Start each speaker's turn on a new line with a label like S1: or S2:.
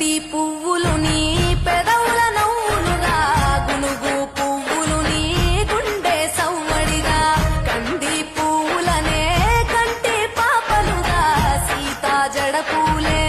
S1: బంతి పువ్వులు నీ పెదవుల నవ్వులుగా గునుగు పువ్వులు నీ గుండె సౌమడిగా కంది పువ్వులనే కంటి పాపలుగా సీతా జడ పూలే